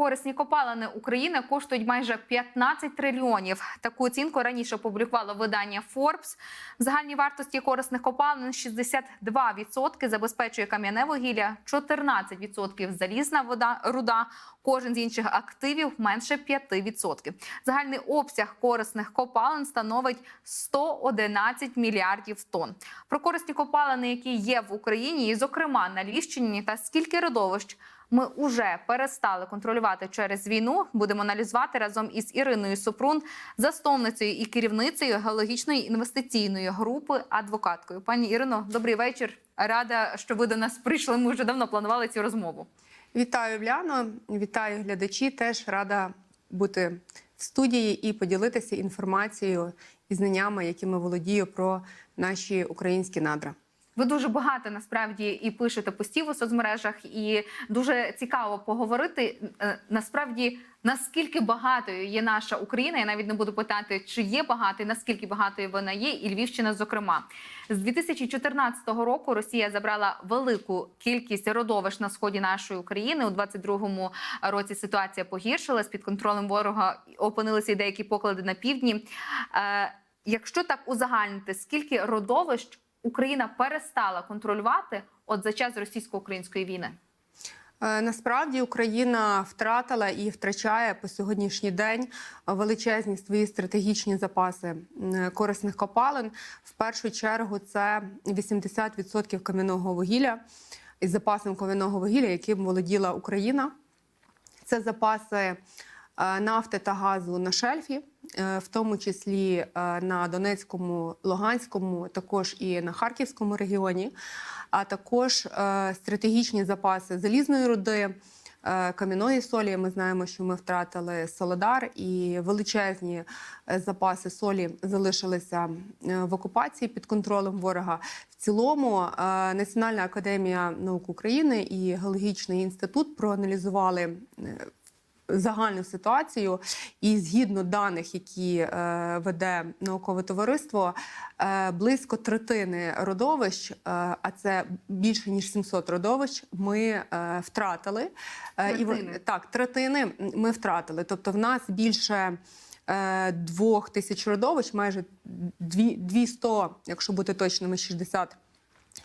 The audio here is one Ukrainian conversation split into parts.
Корисні копалини України коштують майже 15 трильйонів. Таку оцінку раніше опублікувало видання Forbes. В загальній вартості корисних копалин 62% забезпечує кам'яне вугілля, 14% залізна вода руда. Кожен з інших активів менше 5%. Загальний обсяг корисних копалин становить 111 мільярдів тонн. Про корисні копалини, які є в Україні, і зокрема на Львівщині, та скільки родовищ ми уже перестали контролювати через війну. Будемо аналізувати разом із Іриною Супрун, засновницею і керівницею геологічної інвестиційної групи, адвокаткою. Пані Ірино, добрий вечір. Рада, що ви до нас прийшли. Ми вже давно планували цю розмову. Вітаю, Вляно, вітаю глядачі. Теж рада бути в студії і поділитися інформацією і знаннями, якими володію про наші українські надра. Ви дуже багато насправді і пишете постів у соцмережах, і дуже цікаво поговорити е, насправді наскільки багатою є наша Україна. Я навіть не буду питати, чи є багатою, наскільки багатою вона є, і Львівщина, зокрема, з 2014 року Росія забрала велику кількість родовищ на сході нашої України. У 22-му році ситуація погіршилась під контролем ворога. Опинилися й деякі поклади на півдні. Е, Якщо так узагальнити, скільки родовищ Україна перестала контролювати от за час російсько-української війни? Е, Насправді Україна втратила і втрачає по сьогоднішній день величезні свої стратегічні запаси корисних копалин. В першу чергу це 80% кам'яного вугілля із запасом кам'яного вугілля, яким володіла Україна. Це запаси нафти та газу на шельфі, е, в тому числі е, на Донецькому, Луганському, також і на Харківському регіоні, а також е, стратегічні запаси залізної руди. е, Кам'яної солі ми знаємо, що ми втратили Солодар, і величезні е, запаси солі залишилися е, в окупації під контролем ворога. В цілому е, Національна академія наук України і геологічний інститут проаналізували е, загальну ситуацію, і згідно даних, які е, веде наукове товариство, е, близько третини родовищ, е, а це більше ніж 700 родовищ, ми втратили. Е, і так, третини ми втратили. Тобто, в нас більше. Двох тисяч родовищ, майже дві- 200, якщо бути точними, 60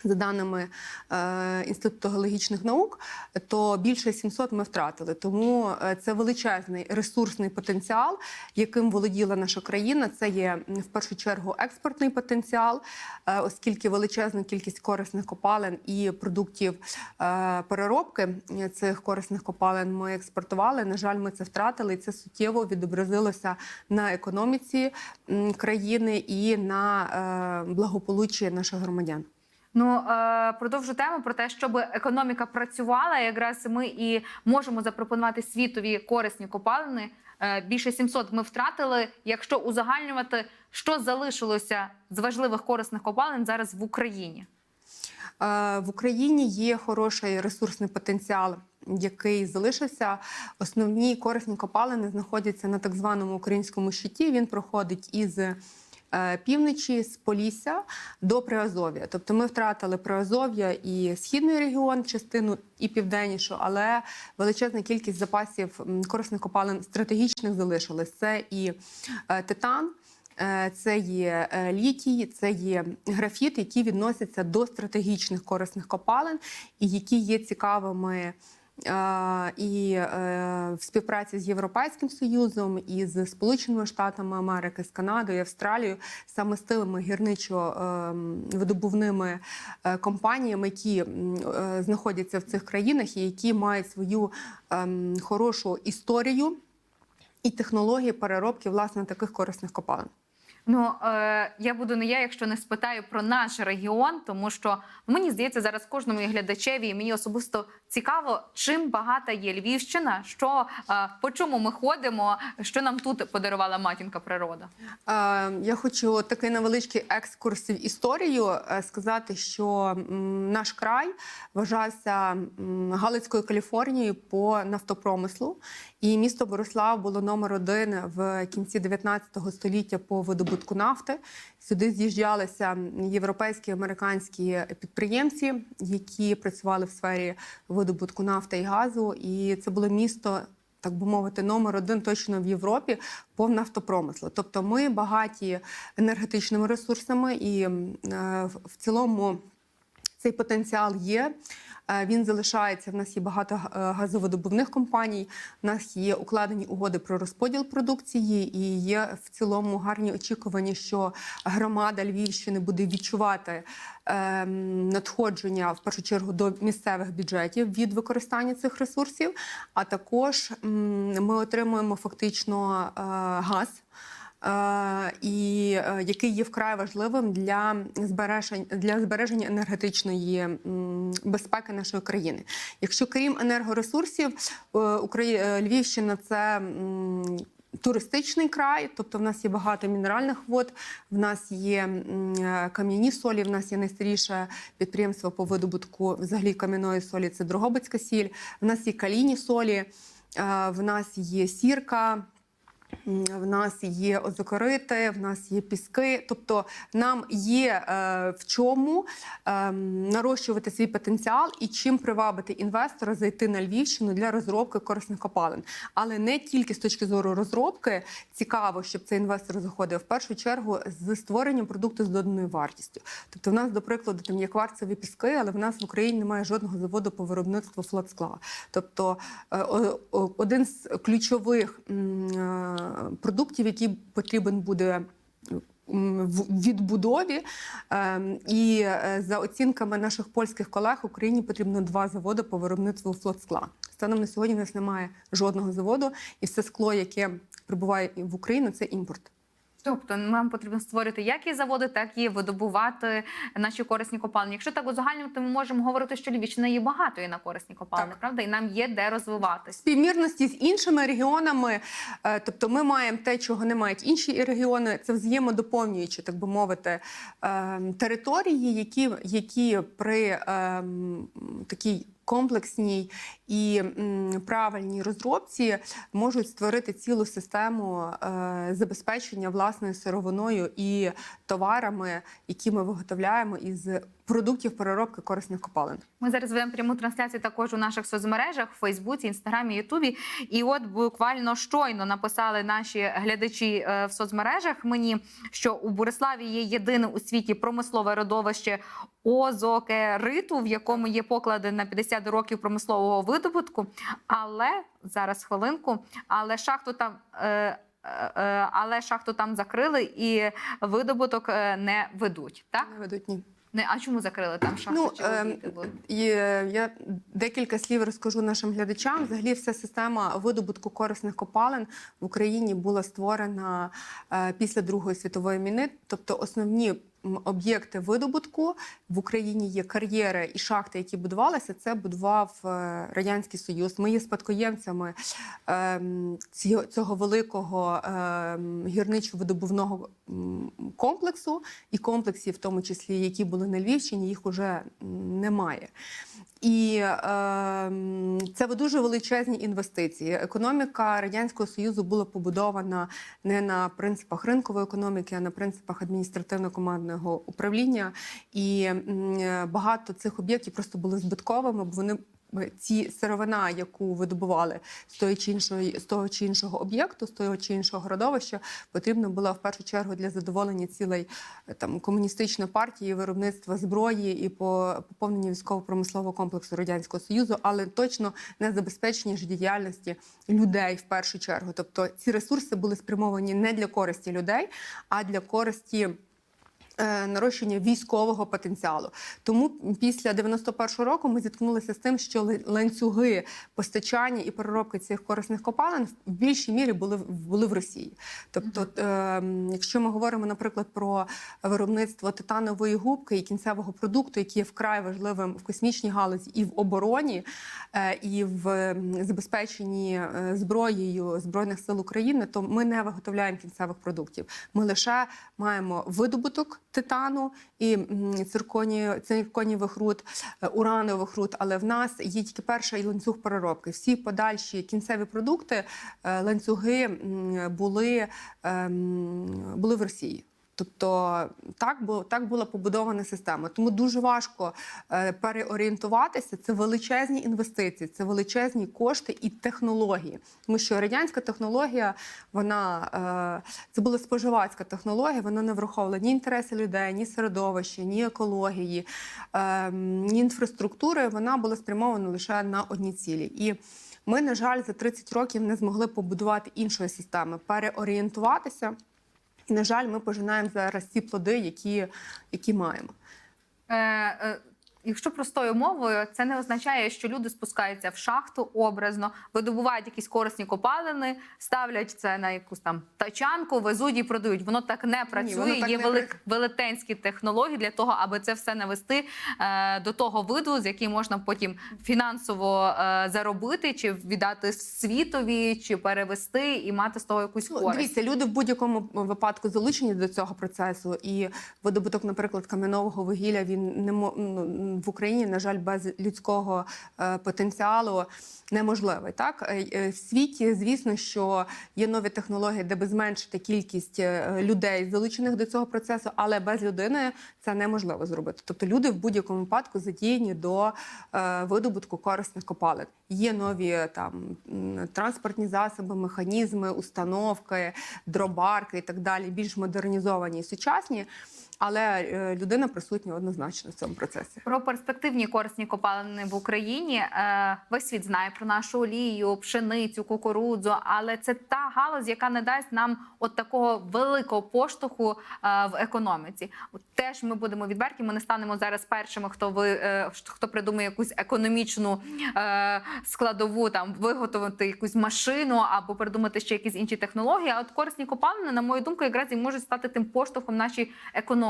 за даними е, Інституту геологічних наук, то більше 700 ми втратили. Тому е, це величезний ресурсний потенціал, яким володіла наша країна. Це є в першу чергу експортний потенціал, е, оскільки величезна кількість корисних копалин і продуктів е, переробки цих корисних копалин ми експортували. На жаль, ми це втратили, і це суттєво відобразилося на економіці країни і на е, благополуччі наших громадян. Ну е, продовжу тему про те, щоб економіка працювала. Якраз ми і можемо запропонувати світові корисні копалини. Е, більше 700 ми втратили. Якщо узагальнювати, що залишилося з важливих корисних копалин зараз в Україні? Е, В Україні є хороший ресурсний потенціал, який залишився. Основні корисні копалини знаходяться на так званому українському щиті. Він проходить із півночі, з Полісся до Приазов'я. Тобто ми втратили Приазов'я і східний регіон, частину і південнішу, але величезна кількість запасів корисних копалин стратегічних залишилась. Це і е, титан. Е, Це є е, літій, це є графіт, які відносяться до стратегічних корисних копалин, і які є цікавими е, і е, в співпраці з Європейським Союзом, і з Сполученими Штатами Америки, з Канадою, Австралією, саме з тими гірничо-видобувними е, компаніями, які е, знаходяться в цих країнах і які мають свою ем, хорошу історію і технології переробки власне таких корисних копалин. Ну е, я буду не я, якщо не спитаю про наш регіон, тому що мені здається, зараз кожному глядачеві і мені особисто цікаво, чим багата є Львівщина, що е, по чому ми ходимо, що нам тут подарувала матінка природа. Е, Я хочу такий невеличкий екскурс в історію е, сказати, що наш край вважався Галицькою Каліфорнією по нафтопромислу, і місто Борислав було номер один в кінці 19 століття по видобутку нафти. Сюди з'їжджалися європейські американські підприємці, які працювали в сфері видобутку нафти і газу. І це було місто так би мовити, номер один точно в Європі по нафтопромислу. Тобто ми багаті енергетичними ресурсами і е, в- цілому цей потенціал є. Е, Він залишається. В нас є багато е, газовидобувних компаній. В нас є укладені угоди про розподіл продукції, і є в цілому гарні очікування, що громада Львівщини буде відчувати ем, надходження в першу чергу до місцевих бюджетів від використання цих ресурсів. А також ми отримуємо фактично е, газ і е, який є вкрай важливим для збереження для збереження енергетичної безпеки нашої країни. Якщо крім енергоресурсів, е, е, Львівщина це Туристичний край, тобто в нас є багато мінеральних вод, в нас є кам'яні солі, в нас є найстаріше підприємство по видобутку взагалі кам'яної солі. Це Дрогобицька сіль. В нас є калійні солі, в нас є сірка. В нас є озокорити, в нас є піски. Тобто нам є е, в чому е, нарощувати свій потенціал і чим привабити інвестора зайти на Львівщину для розробки корисних копалин. Але не тільки з точки зору розробки цікаво, щоб цей інвестор заходив в першу чергу з створенням продукту з доданою вартістю. Тобто, в нас, до прикладу, там є кварцеві піски, але в нас в Україні немає жодного заводу по виробництву флотскла. Тобто е, один з ключових е, продуктів, які потрібен буде. В відбудові Ем, і е, за оцінками наших польських колег Україні потрібно два заводи по виробництву флотскла. Станом на сьогодні в нас немає жодного заводу, і все скло, яке прибуває в Україну, це імпорт. Тобто нам потрібно створити як і заводи, так і видобувати наші корисні копалини. Якщо так узагальнювати, ми можемо говорити, що Львівщина є багатою на корисні копалини, Так. правда, і нам є де розвиватись. співмірності з іншими регіонами. Е, Тобто, ми маємо те, чого не мають інші регіони. Це взаємодоповнюючі, так би мовити, е, території, які, які при е, такій комплексній і правильній розробці можуть створити цілу систему е, забезпечення власною сировиною і товарами, які ми виготовляємо із продуктів переробки корисних копалин. Ми зараз ведемо пряму трансляцію також у наших соцмережах в Фейсбуці, Інстаграмі, Ютубі. І от буквально щойно написали наші глядачі е, в соцмережах мені, що у Бориславі є єдине у світі промислове родовище озокериту, в якому є поклади на 50 років промислового видобутку. Але зараз хвилинку, але шахту там. е, е, е, Але шахту там закрили і видобуток е, не ведуть. Так Не ведуть ні. не а чому закрили там шахту? Ну. І е, я декілька слів розкажу нашим глядачам. Взагалі, вся система видобутку корисних копалин в Україні була створена е, після Другої світової війни. Тобто, основні об'єкти видобутку в Україні є кар'єри і шахти, які будувалися. Це будував е, радянський союз. Ми є спадкоємцями ем, цього, великого ем, гірничо-видобувного комплексу і комплексів, в тому числі, які були на Львівщині, їх уже немає. І ем, це дуже величезні інвестиції. Економіка радянського союзу була побудована не на принципах ринкової економіки, а на принципах адміністративно-командного управління. І багато цих об'єктів просто були збитковими, бо вони ці сировина, яку видобували з того чи іншого, з того чи іншого об'єкту, з того чи іншого родовища, потрібно було в першу чергу для задоволення цілей е, там комуністичної партії, виробництва зброї і по поповнення військово-промислового комплексу радянського союзу, але точно не забезпечення життєдіяльності людей в першу чергу. Тобто ці ресурси були спрямовані не для користі людей, а для користі. Е, Нарощення військового потенціалу, тому після 91-го року ми зіткнулися з тим, що ланцюги постачання і переробки цих корисних копалин в більшій мірі були були в Росії. Тобто, е, якщо ми говоримо, наприклад, про виробництво титанової губки і кінцевого продукту, який є вкрай важливим в космічній галузі і в обороні, е, і в забезпеченні е, зброєю збройних сил України, то ми не виготовляємо кінцевих продуктів. Ми лише маємо видобуток титану і цирконі, цирконівих руд, е, уранових руд, але в нас є тільки перший ланцюг переробки. Всі подальші кінцеві продукти, е, ланцюги були, ем, були в Росії. Тобто так було так була побудована система. Тому дуже важко е, переорієнтуватися. Це величезні інвестиції, це величезні кошти і технології. Тому що радянська технологія, вона е, це була споживацька технологія, вона не враховувала ні інтереси людей, ні середовища, ні екології, е, ні інфраструктури. Вона була спрямована лише на одні цілі. І ми, на жаль, за 30 років не змогли побудувати іншої системи, переорієнтуватися. І, на жаль, ми пожинаємо зараз ці плоди, які, які маємо. Е, е, Якщо простою мовою, це не означає, що люди спускаються в шахту образно, видобувають якісь корисні копалини, ставлять це на якусь там тачанку, везуть і продають. Воно так не працює. воно так Є не велик, велетенські технології для того, аби це все навести е, до того виду, з яким можна потім фінансово е, заробити, чи віддати світові, чи перевести і мати з того якусь Ну, користь. дивіться, люди в будь-якому випадку залучені до цього процесу. І видобуток, наприклад, кам'янового вугілля він не ну, в Україні, на жаль, без людського е, потенціалу неможливий. Так Е, е, в світі, звісно, що є нові технології, де би зменшити кількість людей, залучених до цього процесу, але без людини це неможливо зробити. Тобто люди в будь-якому випадку задіяні до видобутку корисних копалин. Є нові там транспортні засоби, механізми, установки, дробарки і так далі, більш модернізовані і сучасні. Але е, людина присутня однозначно в цьому процесі. Про перспективні корисні копалини в Україні е, весь світ знає про нашу олію, пшеницю, кукурудзу, але це та галузь, яка не дасть нам от такого великого поштовху е, в економіці. Теж ми будемо відверті. Ми не станемо зараз першими, хто ви хто придумає якусь економічну складову, там виготовити якусь машину або придумати ще якісь інші технології. А от корисні копалини, на мою думку, якраз і можуть стати тим поштовхом нашій економіці.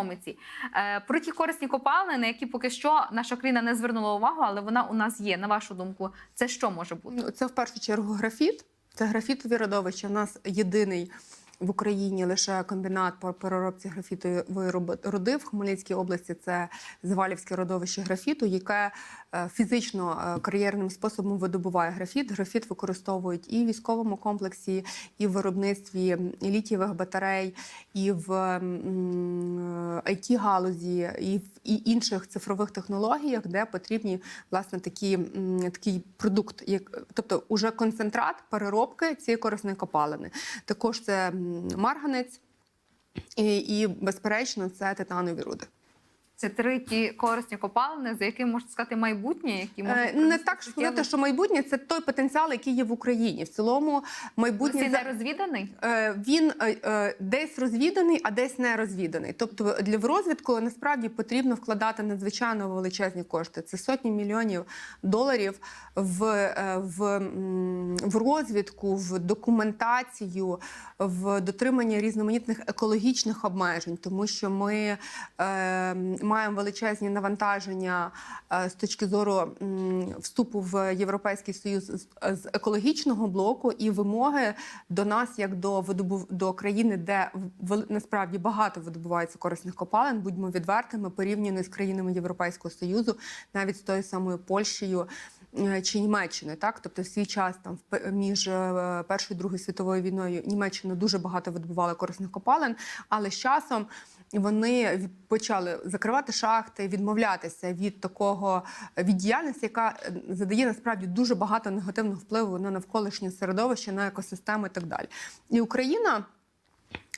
Е, Про ті корисні копалини, на які поки що наша країна не звернула увагу, але вона у нас є. На вашу думку, це що може бути? Ну, це в першу чергу графіт. Це графітові родовища. У нас єдиний в Україні лише комбінат по переробці графітової роб- руди в Хмельницькій області. Це Завалівське родовище графіту, яке е, фізично е, кар'єрним способом видобуває графіт. Графіт використовують і в військовому комплексі, і в виробництві літієвих батарей, і в it галузі, і в і інших цифрових технологіях, де потрібні власне такі, такий продукт, як тобто уже концентрат переробки цієї корисної копалини. Також це марганець. І, і безперечно, це титанові руди. Це три ті корисні копалини, за якими можна сказати майбутнє, які Е, Не так сказати, що майбутнє це той потенціал, який є в Україні. В цілому майбутнє за- не розвіданий. Е, Він е, десь розвіданий, а десь не розвіданий. Тобто для розвідку насправді потрібно вкладати надзвичайно величезні кошти. Це сотні мільйонів доларів в, в, в розвідку, в документацію, в дотримання різноманітних екологічних обмежень, тому що ми маємо величезні навантаження е, з точки зору вступу в Європейський Союз з, екологічного блоку і вимоги до нас, як до видобув до країни, де насправді багато видобувається корисних копалин. Будьмо відвертими, порівняно з країнами Європейського союзу, навіть з тою самою Польщею. Е, Чи Німеччиною, так тобто в свій час там між е, першою і другою світовою війною Німеччина дуже багато видобувала корисних копалин, але з часом вони почали закривати шахти, відмовлятися від такого від діяльності, яка е, задає насправді дуже багато негативного впливу на навколишнє середовище, на екосистеми і так далі. І Україна.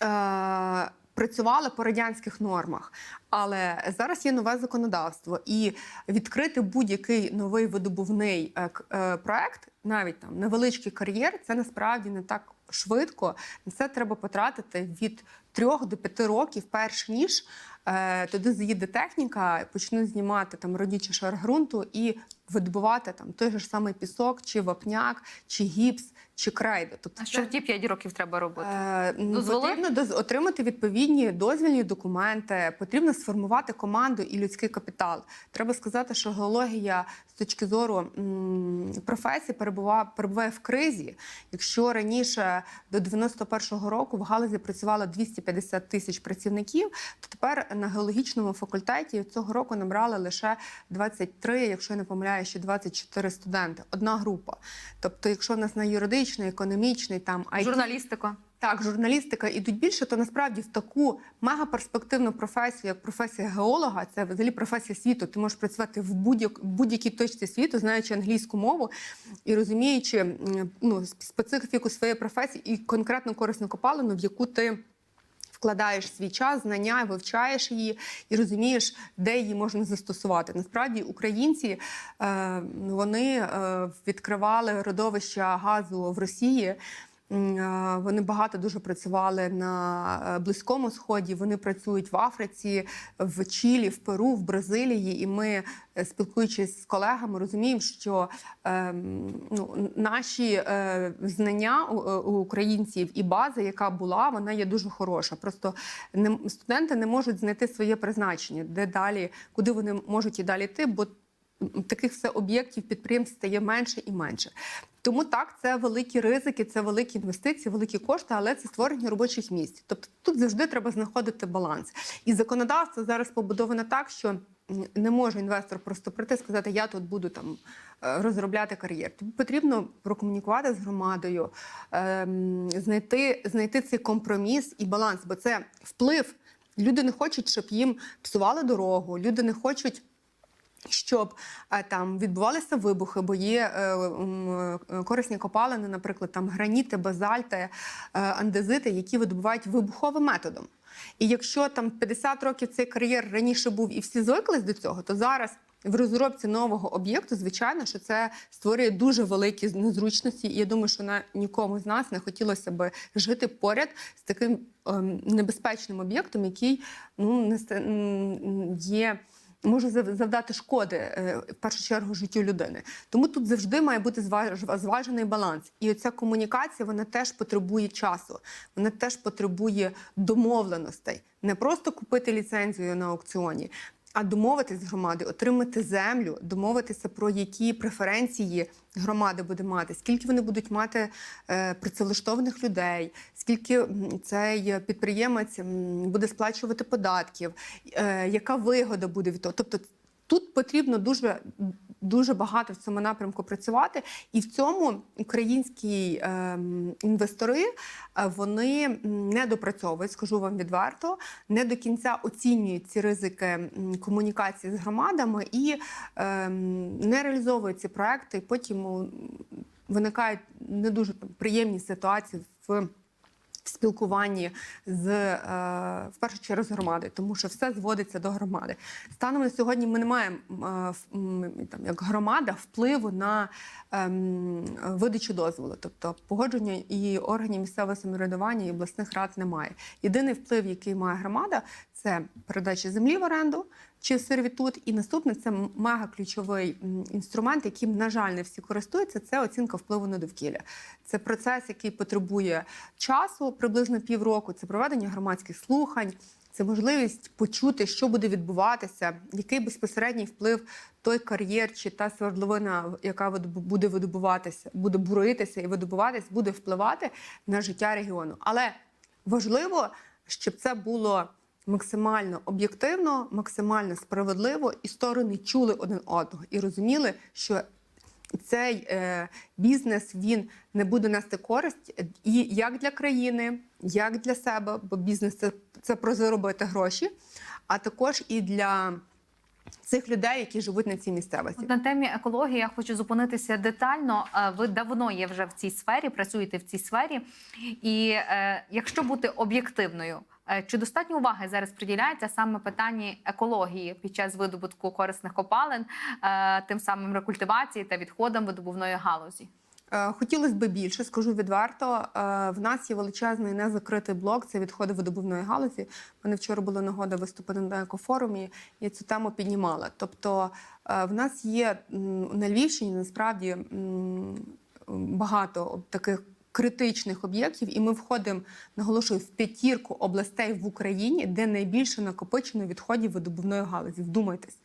Е- Працювала по радянських нормах, але зараз є нове законодавство, і відкрити будь-який новий видобувний е, е, проект, навіть там невеличкий кар'єр, це насправді не так швидко. Це треба потратити від трьох до п'яти років, перш ніж е, туди заїде техніка, почнуть знімати там родючий шар ґрунту і видобувати там той же ж самий пісок, чи вапняк, чи гіпс, чи крейду. Тобто А що в ті 5 років треба робити? Е, Дозволи? Потрібно отримати відповідні дозвільні документи, потрібно сформувати команду і людський капітал. Треба сказати, що геологія з точки зору м, професії перебуває, перебуває в кризі. Якщо раніше до 91-го року в галузі працювало 250 тисяч працівників, то тепер на геологічному факультеті цього року набрали лише 23, якщо я не помиляю, ще 24 студенти. Одна група. Тобто, якщо в нас на юридичний, економічний, там IT, Журналістика. Так, журналістика ідуть більше, то насправді в таку мегаперспективну професію, як професія геолога, це взагалі професія світу. Ти можеш працювати в будь-як будь-якій точці світу, знаючи англійську мову і розуміючи ну, специфіку своєї професії і конкретно корисну копалину, в яку ти. Вкладаєш свій час, знання, вивчаєш її і розумієш, де її можна застосувати. Насправді, українці е, вони е, відкривали родовища газу в Росії. Е, Вони багато дуже працювали на е, Близькому Сході. Вони працюють в Африці, в Чилі, в Перу, в Бразилії. І ми, е, спілкуючись з колегами, розуміємо, що ем, ну, наші знання у українців і база, яка була, вона є дуже хороша. Просто студенти не можуть знайти своє призначення, де далі, куди вони можуть і далі йти, бо таких все об'єктів підприємств стає менше і менше. Тому так, це великі ризики, це великі інвестиції, великі кошти, але це створення робочих місць. Тобто тут завжди треба знаходити баланс. І законодавство зараз побудоване так, що не може інвестор просто прийти і сказати, я тут буду там е, розробляти кар'єр. Тобі потрібно прокомунікувати з громадою, ем, знайти, знайти цей компроміс і баланс, бо це вплив. Люди не хочуть, щоб їм псували дорогу, люди не хочуть щоб е, там відбувалися вибухи, бо є е, е, корисні копалини, наприклад, там граніти, базальти, андезити, які видобувають вибуховим методом. І якщо там 50 років цей кар'єр раніше був і всі звиклись до цього, то зараз. В розробці нового об'єкту, звичайно, що це створює дуже великі незручності, і я думаю, що на нікому з нас не хотілося би жити поряд з таким ем, небезпечним об'єктом, який ну не є може зав- завдати шкоди е, в першу чергу життю людини. Тому тут завжди має бути зваж- зважений баланс. І оця комунікація вона теж потребує часу, вона теж потребує домовленостей. Не просто купити ліцензію на аукціоні. А домовитись з громади, отримати землю, домовитися про які преференції громада буде мати, скільки вони будуть мати е, працевлаштованих людей, скільки цей підприємець буде сплачувати податків, е, яка вигода буде від того. Тобто тут потрібно дуже, дуже багато в цьому напрямку працювати, і в цьому українські ем, інвестори е, вони не допрацьовують, скажу вам відверто, не до кінця оцінюють ці ризики комунікації з громадами і ем, не реалізовують ці проекти. Потім виникають не дуже приємні ситуації в. В спілкуванні з е, в першу чергу з громадою, тому що все зводиться до громади. Станом на сьогодні ми не маємо е, там як громада впливу на ем, видачу дозволу, тобто погодження і органів місцевого самоврядування і обласних рад немає. Єдиний вплив, який має громада, це передача землі в оренду чи сервітут. І наступне це мега ключовий інструмент, яким, на жаль, не всі користуються. Це оцінка впливу на довкілля. Це процес, який потребує часу, приблизно півроку. Це проведення громадських слухань. Це можливість почути, що буде відбуватися, який безпосередній вплив той кар'єр чи та свердловина, яка буде видобуватися, буде буритися і видобуватись, буде впливати на життя регіону. Але важливо, щоб це було максимально об'єктивно, максимально справедливо, і сторони чули один одного і розуміли, що цей е, бізнес він не буде нести користь і як для країни, як для себе, бо бізнес це, це про заробити гроші, а також і для цих людей, які живуть на цій місцевості. На темі екології я хочу зупинитися детально. Е, Ви давно є вже в цій сфері, працюєте в цій сфері. І е, якщо бути об'єктивною, е, чи достатньо уваги зараз приділяється саме питанні екології під час видобутку корисних копалин, е, тим самим рекультивації та відходам видобувної галузі? Е, Хотілося б більше, скажу відверто. Е, В нас є величезний незакритий блок. Це відходи видобувної галузі. Мене вчора була нагода виступити на екофорумі. Я цю тему піднімала. Тобто, е, в нас є на Львівщині насправді багато таких. Критичних об'єктів, і ми входимо, наголошую, в п'ятірку областей в Україні, де найбільше накопичено відходів видобувної галузі. Вдумайтесь,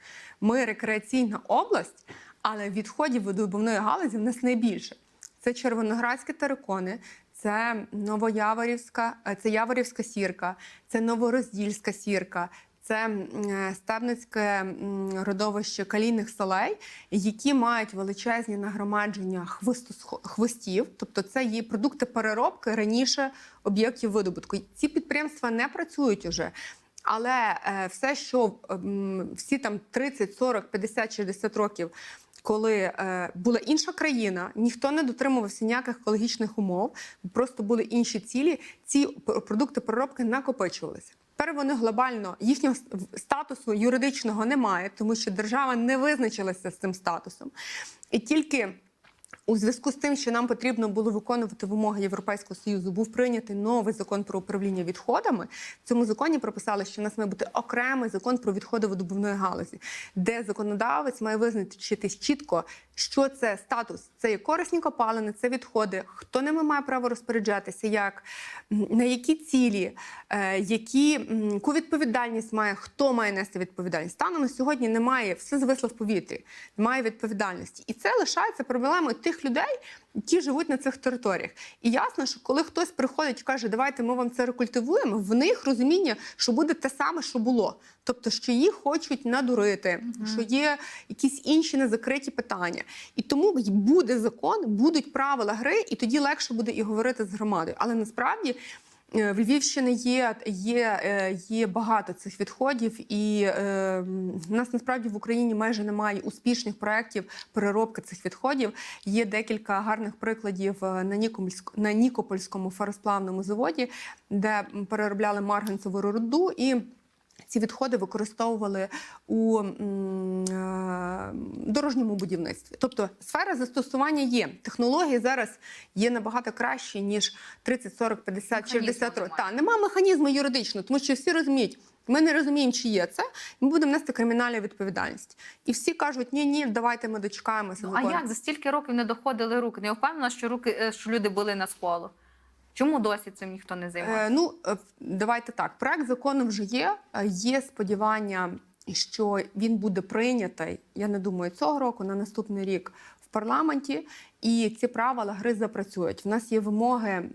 ми рекреаційна область, але відходів видобувної галузі в нас найбільше. Це червоноградські терикони, це Новояворівська, е, це Яворівська сірка, це Новороздільська сірка, Це е, стебницьке м, родовище калійних солей, які мають величезні нагромадження хвостів, тобто це є продукти переробки раніше об'єктів видобутку. Ці підприємства не працюють уже. Але е, все, що всі там 30, 40, 50, 60 років, коли е, була інша країна, ніхто не дотримувався ніяких екологічних умов, просто були інші цілі. Ці продукти переробки накопичувалися. Тепер вони глобально їхнього статусу юридичного немає, тому що держава не визначилася з цим статусом. І тільки у зв'язку з тим, що нам потрібно було виконувати вимоги Європейського союзу, був прийнятий новий закон про управління відходами. В цьому законі прописали, що в нас має бути окремий закон про відходи видобувної галузі, де законодавець має визначити чітко, що це статус. Це є корисні копалини, це відходи, хто ними має право розпоряджатися, як на які цілі, е, які яку відповідальність має, хто має нести відповідальність. Станом на сьогодні немає, все звисло в повітрі, немає відповідальності. І це лишається проблемою тих людей, які живуть на цих територіях. І ясно, що коли хтось приходить і каже, давайте ми вам це рекультивуємо, в них розуміння, що буде те саме, що було. Тобто, що їх хочуть надурити, що є якісь інші незакриті питання. І тому буде закон, будуть правила гри, і тоді легше буде і говорити з громадою. Але насправді. Е, В Львівщині є, є, е, є багато цих відходів, і е, нас насправді в Україні майже немає успішних проєктів переробки цих відходів. Є декілька гарних прикладів е, на на Нікопольському феросплавному заводі, де переробляли марганцеву руду і. Ці відходи використовували у е, дорожньому будівництві. Тобто сфера застосування є. Технології зараз є набагато кращі, ніж 30, 40, 50, Механізму 60 років. Та, нема механізму юридичного, тому що всі розуміють, ми не розуміємо, чи є це, ми будемо нести кримінальну відповідальність. І всі кажуть, ні, ні, давайте ми дочекаємося. Ну, а як за стільки років не доходили руки? Не впевнена, що руки е, що люди були на сполу. Чому досі цим ніхто не займається? Е, ну, е, давайте так. Проект закону вже є. Е, Є сподівання, що він буде прийнятий. Я не думаю, цього року, на наступний рік в парламенті, і ці правила гри запрацюють. У нас є вимоги е,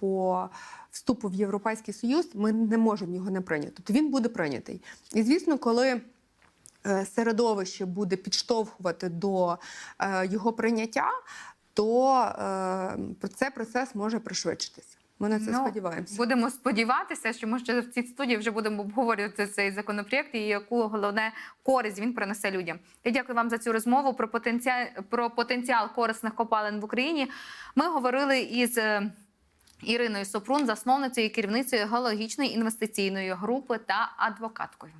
по вступу в Європейський Союз. Ми не можемо його не прийняти. Тобто він буде прийнятий. І звісно, коли середовище буде підштовхувати до його прийняття, то е, цей процес може пришвидшитися. Ми на це Ну, сподіваємося. Будемо сподіватися, що ми ще в цій студії вже будемо обговорювати цей законопроєкт і яку головне користь він принесе людям. Я дякую вам за цю розмову про потенціал про потенціал корисних копалин в Україні. Ми говорили із е, Іриною Супрун, засновницею і керівницею геологічної інвестиційної групи та адвокаткою.